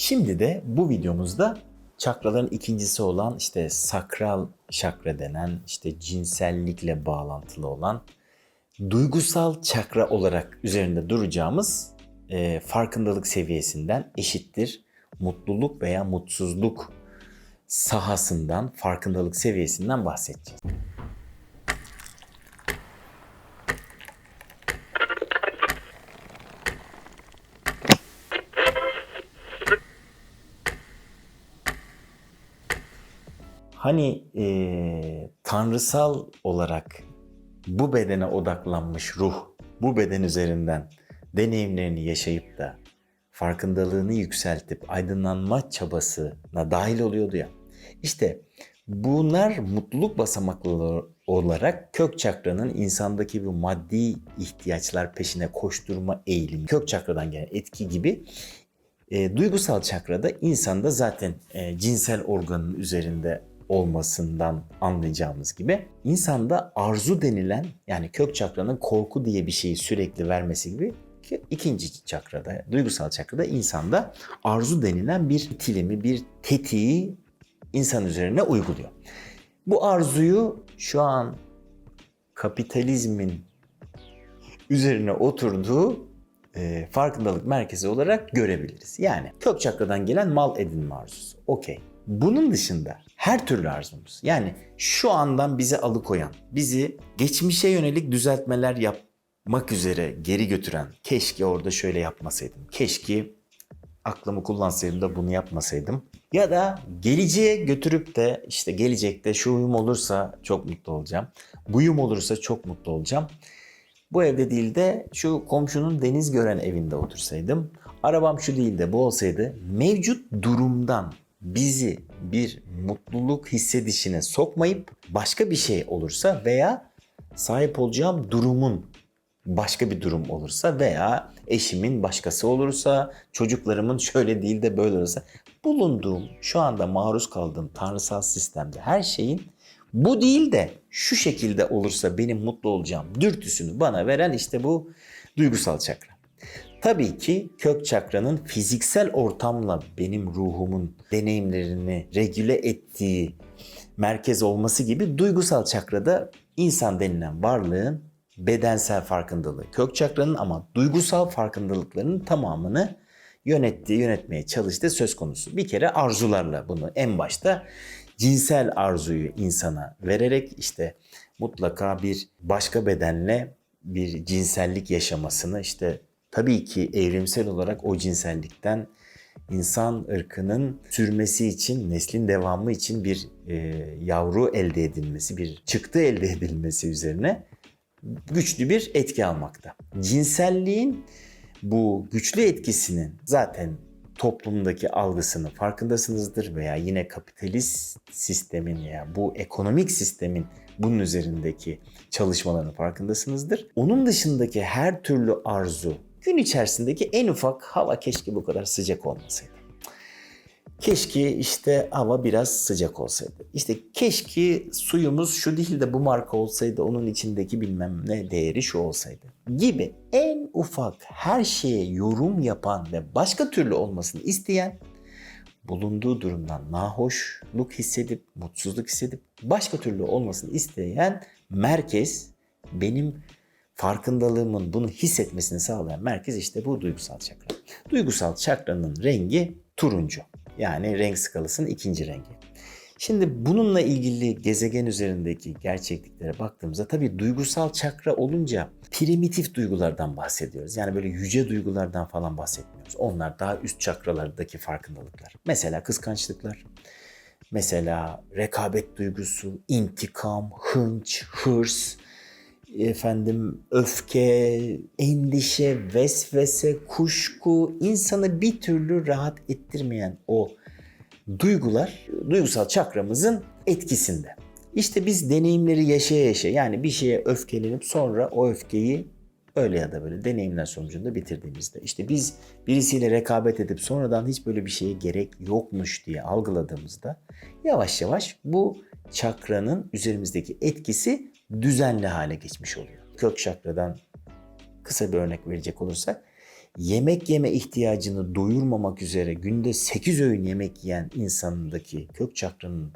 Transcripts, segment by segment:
Şimdi de bu videomuzda çakraların ikincisi olan işte sakral çakra denen işte cinsellikle bağlantılı olan duygusal çakra olarak üzerinde duracağımız e, farkındalık seviyesinden eşittir mutluluk veya mutsuzluk sahasından, farkındalık seviyesinden bahsedeceğiz. Hani e, tanrısal olarak bu bedene odaklanmış ruh, bu beden üzerinden deneyimlerini yaşayıp da farkındalığını yükseltip aydınlanma çabasına dahil oluyordu ya. İşte bunlar mutluluk basamakları olarak kök çakranın insandaki bu maddi ihtiyaçlar peşine koşturma eğilimi, kök çakradan gelen etki gibi e, duygusal çakrada insanda zaten e, cinsel organın üzerinde olmasından anlayacağımız gibi insanda arzu denilen yani kök çakranın korku diye bir şeyi sürekli vermesi gibi ki ikinci çakrada, duygusal çakrada insanda arzu denilen bir itilimi, bir tetiği insan üzerine uyguluyor. Bu arzuyu şu an kapitalizmin üzerine oturduğu e, farkındalık merkezi olarak görebiliriz. Yani kök çakradan gelen mal edinme arzusu. Okey. Bunun dışında her türlü arzumuz yani şu andan bizi alıkoyan, bizi geçmişe yönelik düzeltmeler yapmak üzere geri götüren, keşke orada şöyle yapmasaydım, keşke aklımı kullansaydım da bunu yapmasaydım. Ya da geleceğe götürüp de işte gelecekte şu uyum olursa çok mutlu olacağım. Bu uyum olursa çok mutlu olacağım. Bu evde değil de şu komşunun deniz gören evinde otursaydım. Arabam şu değil de bu olsaydı mevcut durumdan bizi bir mutluluk hissedişine sokmayıp başka bir şey olursa veya sahip olacağım durumun başka bir durum olursa veya eşimin başkası olursa, çocuklarımın şöyle değil de böyle olursa bulunduğum, şu anda maruz kaldığım tanrısal sistemde her şeyin bu değil de şu şekilde olursa benim mutlu olacağım dürtüsünü bana veren işte bu duygusal çakra. Tabii ki kök çakranın fiziksel ortamla benim ruhumun deneyimlerini regüle ettiği merkez olması gibi duygusal çakrada insan denilen varlığın bedensel farkındalığı kök çakranın ama duygusal farkındalıklarının tamamını yönettiği, yönetmeye çalıştığı söz konusu. Bir kere arzularla bunu en başta cinsel arzuyu insana vererek işte mutlaka bir başka bedenle bir cinsellik yaşamasını işte tabii ki evrimsel olarak o cinsellikten insan ırkının sürmesi için, neslin devamı için bir e, yavru elde edilmesi, bir çıktı elde edilmesi üzerine güçlü bir etki almakta. Cinselliğin bu güçlü etkisinin zaten toplumdaki algısını farkındasınızdır veya yine kapitalist sistemin ya bu ekonomik sistemin bunun üzerindeki çalışmalarının farkındasınızdır. Onun dışındaki her türlü arzu, gün içerisindeki en ufak hava keşke bu kadar sıcak olmasaydı. Keşke işte hava biraz sıcak olsaydı. İşte keşke suyumuz şu değil de bu marka olsaydı onun içindeki bilmem ne değeri şu olsaydı gibi en ufak her şeye yorum yapan ve başka türlü olmasını isteyen bulunduğu durumdan nahoşluk hissedip, mutsuzluk hissedip başka türlü olmasını isteyen merkez benim farkındalığımın bunu hissetmesini sağlayan merkez işte bu duygusal çakra. Duygusal çakranın rengi turuncu. Yani renk skalasının ikinci rengi. Şimdi bununla ilgili gezegen üzerindeki gerçekliklere baktığımızda tabii duygusal çakra olunca primitif duygulardan bahsediyoruz. Yani böyle yüce duygulardan falan bahsetmiyoruz. Onlar daha üst çakralardaki farkındalıklar. Mesela kıskançlıklar, mesela rekabet duygusu, intikam, hınç, hırs, efendim öfke, endişe, vesvese, kuşku, insanı bir türlü rahat ettirmeyen o duygular duygusal çakramızın etkisinde. İşte biz deneyimleri yaşaya yaşaya yani bir şeye öfkelenip sonra o öfkeyi öyle ya da böyle deneyimler sonucunda bitirdiğimizde işte biz birisiyle rekabet edip sonradan hiç böyle bir şeye gerek yokmuş diye algıladığımızda yavaş yavaş bu çakranın üzerimizdeki etkisi düzenli hale geçmiş oluyor. Kök çakradan kısa bir örnek verecek olursak yemek yeme ihtiyacını doyurmamak üzere günde 8 öğün yemek yiyen insanındaki kök çakranın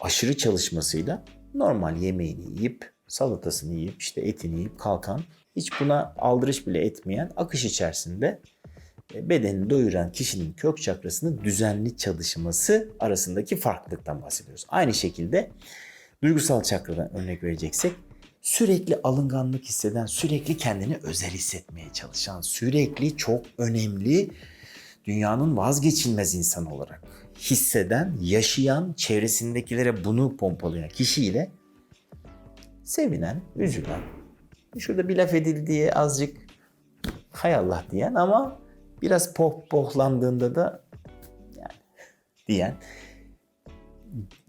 aşırı çalışmasıyla normal yemeğini yiyip salatasını yiyip işte etini yiyip kalkan hiç buna aldırış bile etmeyen akış içerisinde e, bedenini doyuran kişinin kök çakrasının düzenli çalışması arasındaki farklılıktan bahsediyoruz. Aynı şekilde duygusal çakradan örnek vereceksek sürekli alınganlık hisseden, sürekli kendini özel hissetmeye çalışan, sürekli çok önemli dünyanın vazgeçilmez insanı olarak hisseden, yaşayan, çevresindekilere bunu pompalayan kişiyle sevinen, üzülen, şurada bir laf edildi diye azıcık hay Allah diyen ama biraz poh pohlandığında da yani diyen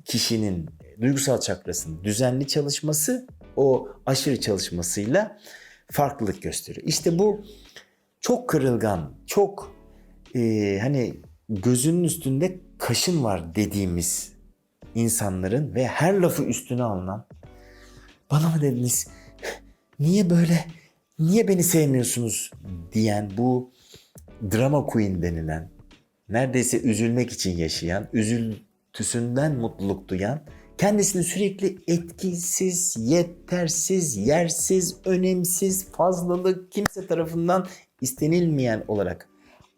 kişinin duygusal çakrasının düzenli çalışması o aşırı çalışmasıyla farklılık gösteriyor. İşte bu çok kırılgan, çok e, hani gözünün üstünde kaşın var dediğimiz insanların ve her lafı üstüne alınan bana mı dediniz? Niye böyle? Niye beni sevmiyorsunuz? diyen bu drama queen denilen neredeyse üzülmek için yaşayan üzüntüsünden mutluluk duyan kendisini sürekli etkisiz, yetersiz, yersiz, önemsiz, fazlalık kimse tarafından istenilmeyen olarak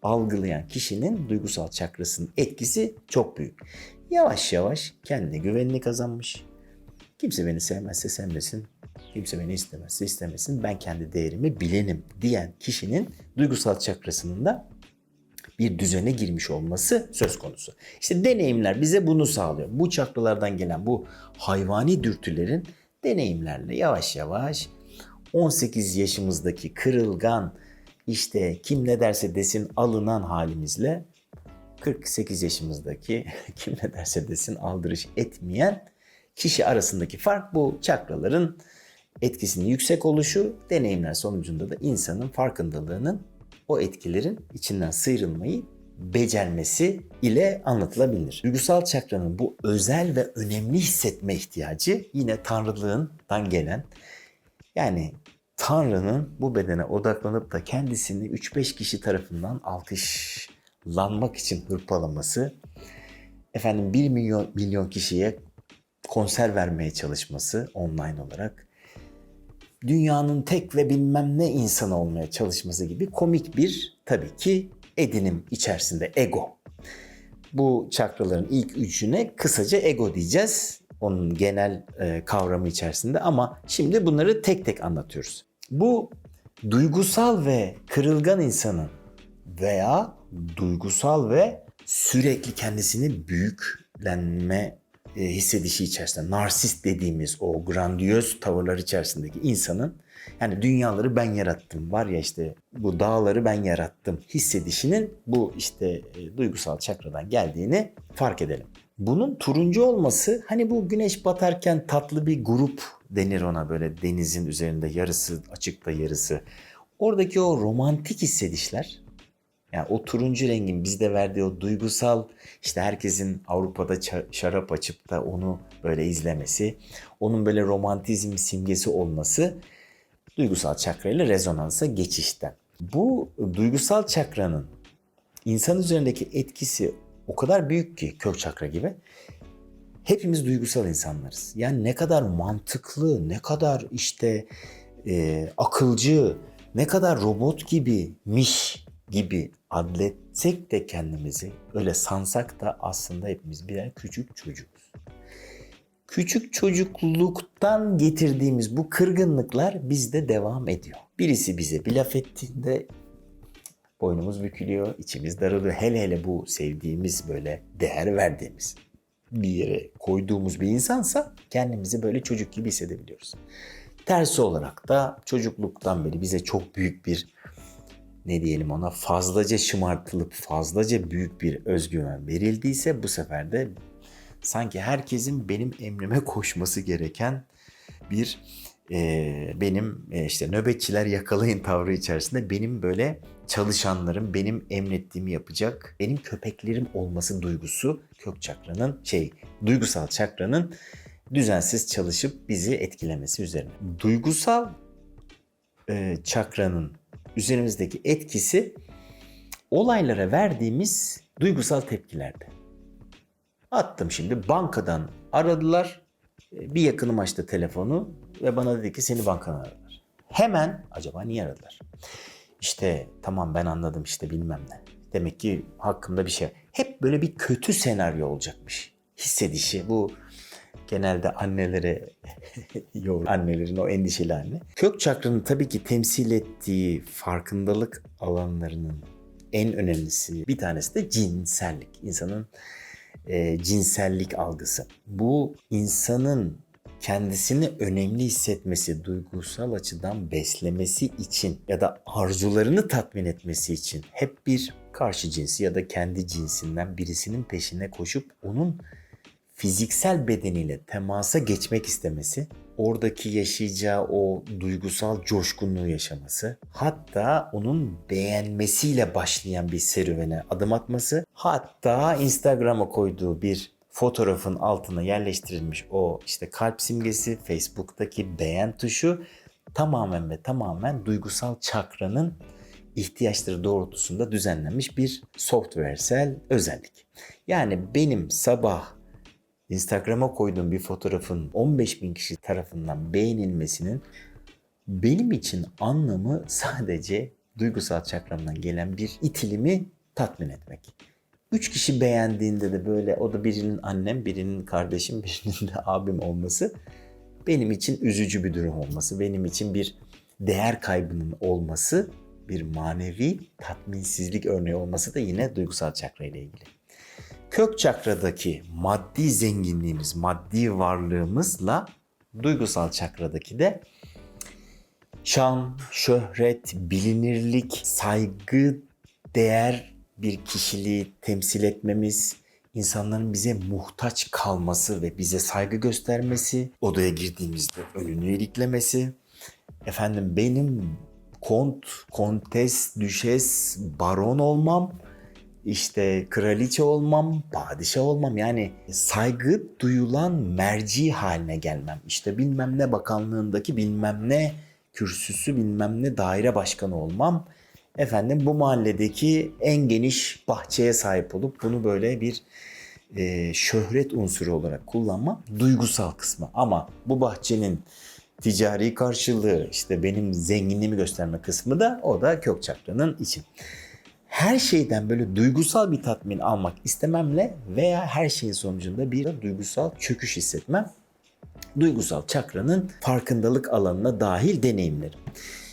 algılayan kişinin duygusal çakrasının etkisi çok büyük. Yavaş yavaş kendine güvenini kazanmış. Kimse beni sevmezse sevmesin, kimse beni istemezse istemesin, ben kendi değerimi bilenim diyen kişinin duygusal çakrasının da bir düzene girmiş olması söz konusu. İşte deneyimler bize bunu sağlıyor. Bu çakralardan gelen bu hayvani dürtülerin deneyimlerle yavaş yavaş 18 yaşımızdaki kırılgan işte kim ne derse desin alınan halimizle 48 yaşımızdaki kim ne derse desin aldırış etmeyen kişi arasındaki fark bu çakraların etkisinin yüksek oluşu, deneyimler sonucunda da insanın farkındalığının o etkilerin içinden sıyrılmayı becermesi ile anlatılabilir. Duygusal çakranın bu özel ve önemli hissetme ihtiyacı yine tanrılığından gelen yani Tanrı'nın bu bedene odaklanıp da kendisini 3-5 kişi tarafından alkışlanmak için hırpalaması, efendim 1 milyon, milyon kişiye konser vermeye çalışması online olarak, dünyanın tek ve bilmem ne insan olmaya çalışması gibi komik bir tabii ki edinim içerisinde ego. Bu çakraların ilk üçüne kısaca ego diyeceğiz. Onun genel e, kavramı içerisinde ama şimdi bunları tek tek anlatıyoruz. Bu duygusal ve kırılgan insanın veya duygusal ve sürekli kendisini büyüklenme e, hissedişi içerisinde narsist dediğimiz o grandiyöz tavırlar içerisindeki insanın yani dünyaları ben yarattım var ya işte bu dağları ben yarattım hissedişinin bu işte e, duygusal çakradan geldiğini fark edelim. Bunun turuncu olması hani bu güneş batarken tatlı bir grup denir ona böyle denizin üzerinde yarısı açıkta yarısı. Oradaki o romantik hissedişler yani o turuncu rengin bizde verdiği o duygusal işte herkesin Avrupa'da şarap açıp da onu böyle izlemesi, onun böyle romantizm simgesi olması duygusal çakra ile rezonansa geçişten. Bu duygusal çakranın insan üzerindeki etkisi o kadar büyük ki kök çakra gibi. Hepimiz duygusal insanlarız. Yani ne kadar mantıklı, ne kadar işte e, akılcı, ne kadar robot gibimiş gibi adletsek de kendimizi öyle sansak da aslında hepimiz birer küçük çocukuz. Küçük çocukluktan getirdiğimiz bu kırgınlıklar bizde devam ediyor. Birisi bize bir laf ettiğinde boynumuz bükülüyor, içimiz daralıyor. Hele hele bu sevdiğimiz böyle değer verdiğimiz bir yere koyduğumuz bir insansa kendimizi böyle çocuk gibi hissedebiliyoruz. Tersi olarak da çocukluktan beri bize çok büyük bir ne diyelim ona fazlaca şımartılıp fazlaca büyük bir özgüven verildiyse bu sefer de sanki herkesin benim emrime koşması gereken bir e, benim e, işte nöbetçiler yakalayın tavrı içerisinde benim böyle çalışanlarım benim emrettiğimi yapacak benim köpeklerim olması duygusu kök çakranın şey duygusal çakranın düzensiz çalışıp bizi etkilemesi üzerine. Duygusal e, çakranın üzerimizdeki etkisi olaylara verdiğimiz duygusal tepkilerde. Attım şimdi bankadan aradılar. E, Bir yakınım açtı telefonu ve bana dedi ki seni bankadan aradılar. Hemen acaba niye aradılar? İşte tamam ben anladım işte bilmem ne. Demek ki hakkımda bir şey. Hep böyle bir kötü senaryo olacakmış. Hissedişi bu genelde annelere yoğur annelerin o endişeli. Kök çakranın tabii ki temsil ettiği farkındalık alanlarının en önemlisi bir tanesi de cinsellik. İnsanın e, cinsellik algısı. Bu insanın kendisini önemli hissetmesi, duygusal açıdan beslemesi için ya da arzularını tatmin etmesi için hep bir karşı cinsi ya da kendi cinsinden birisinin peşine koşup onun fiziksel bedeniyle temasa geçmek istemesi, oradaki yaşayacağı o duygusal coşkunluğu yaşaması, hatta onun beğenmesiyle başlayan bir serüvene adım atması, hatta Instagram'a koyduğu bir fotoğrafın altına yerleştirilmiş o işte kalp simgesi, Facebook'taki beğen tuşu tamamen ve tamamen duygusal çakranın ihtiyaçları doğrultusunda düzenlenmiş bir software'sel özellik. Yani benim sabah Instagram'a koyduğum bir fotoğrafın 15 bin kişi tarafından beğenilmesinin benim için anlamı sadece duygusal çakramdan gelen bir itilimi tatmin etmek. Üç kişi beğendiğinde de böyle o da birinin annem, birinin kardeşim, birinin de abim olması benim için üzücü bir durum olması, benim için bir değer kaybının olması, bir manevi tatminsizlik örneği olması da yine duygusal çakra ile ilgili kök çakradaki maddi zenginliğimiz, maddi varlığımızla duygusal çakradaki de şan, şöhret, bilinirlik, saygı, değer bir kişiliği temsil etmemiz, insanların bize muhtaç kalması ve bize saygı göstermesi, odaya girdiğimizde önünü iliklemesi, efendim benim kont, kontes, düşes, baron olmam, işte kraliçe olmam, padişah olmam yani saygı duyulan merci haline gelmem. İşte bilmem ne bakanlığındaki bilmem ne kürsüsü bilmem ne daire başkanı olmam. Efendim bu mahalledeki en geniş bahçeye sahip olup bunu böyle bir e, şöhret unsuru olarak kullanmam duygusal kısmı. Ama bu bahçenin ticari karşılığı işte benim zenginliğimi gösterme kısmı da o da kök çakranın içi her şeyden böyle duygusal bir tatmin almak istememle veya her şeyin sonucunda bir duygusal çöküş hissetmem duygusal çakranın farkındalık alanına dahil deneyimlerim.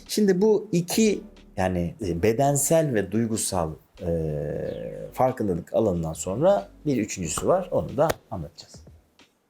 Şimdi bu iki yani bedensel ve duygusal e, farkındalık alanından sonra bir üçüncüsü var onu da anlatacağız.